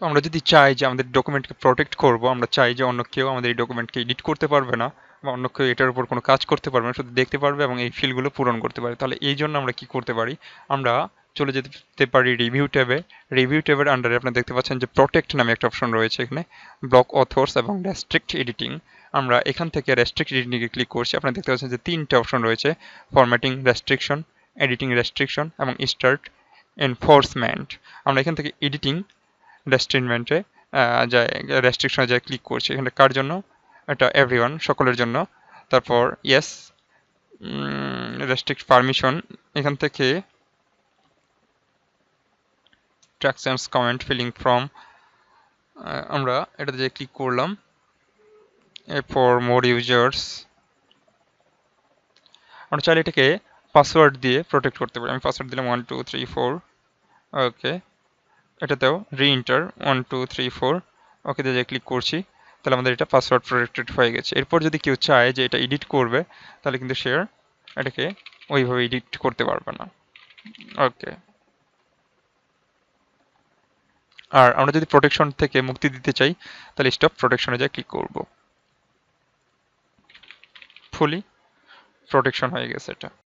তো আমরা যদি চাই যে আমাদের ডকুমেন্টকে প্রোটেক্ট করব, আমরা চাই যে অন্য কেউ আমাদের এই ডকুমেন্টকে এডিট করতে পারবে না বা অন্য কেউ এটার উপর কোনো কাজ করতে পারবে না, শুধু দেখতে পারবে এবং এই ফিলগুলো পূরণ করতে পারে। তাহলে এই জন্য আমরা কি করতে পারি? আমরা চলে যেতে পারি রিভিউ ট্যাবে। রিভিউ ট্যাবের আন্ডারে আপনি দেখতে পাচ্ছেন যে প্রোটেক্ট নামে একটা অপশন রয়েছে এখানে। ব্লক অথর্স এবং রেস্ট্রিক্ট এডিটিং আমরা এখান থেকে রেস্ট্রিক্ট এডিটিংয়ে ক্লিক করছি। আপনি দেখতে পাচ্ছেন যে তিনটে অপশন রয়েছে। ফরম্যাটিং রেস্ট্রিকশন এডিটিং রেস্ট্রিকশন এবং স্টার্ট এনফোর্সমেন্ট আমরা এখান থেকে এডিটিং রেস্ট্রিনমেন্টে যায় রেস্ট্রিকশনে যায় ক্লিক করছি, এখানে কার জন্য? এটা এভরিওয়ান সকলের জন্য। তারপর ইয়েস রেস্ট্রিক্ট পারমিশন এখান থেকে ট্রাকশনস কমেন্ট ফিলিং ফ্রম আমরা এটা যে ক্লিক করলাম। ফর মোর ইউজার্স আমরা চাইলে এটাকে পাসওয়ার্ড দিয়ে প্রোটেক্ট করতে পারি। আমি পাসওয়ার্ড দিলাম one two three four okay এটাতেও re enter one two three four okay দিয়ে ক্লিক করছি, তাহলে আমাদের এটা পাসওয়ার্ড প্রোটেক্টেড হয়ে গেছে। এরপর যদি কেউ চায় যে এটা এডিট করবে, তাহলে কিন্তু শেয়ার এটাকে ওইভাবে এডিট করতে পারবে না। ওকে আর আমরা যদি প্রোটেকশন থেকে মুক্তি দিতে চাই, তাহলে স্টপ প্রোটেকশনে যায় ক্লিক করব। ফুলি প্রোটেকশন হয়ে গেছে এটা।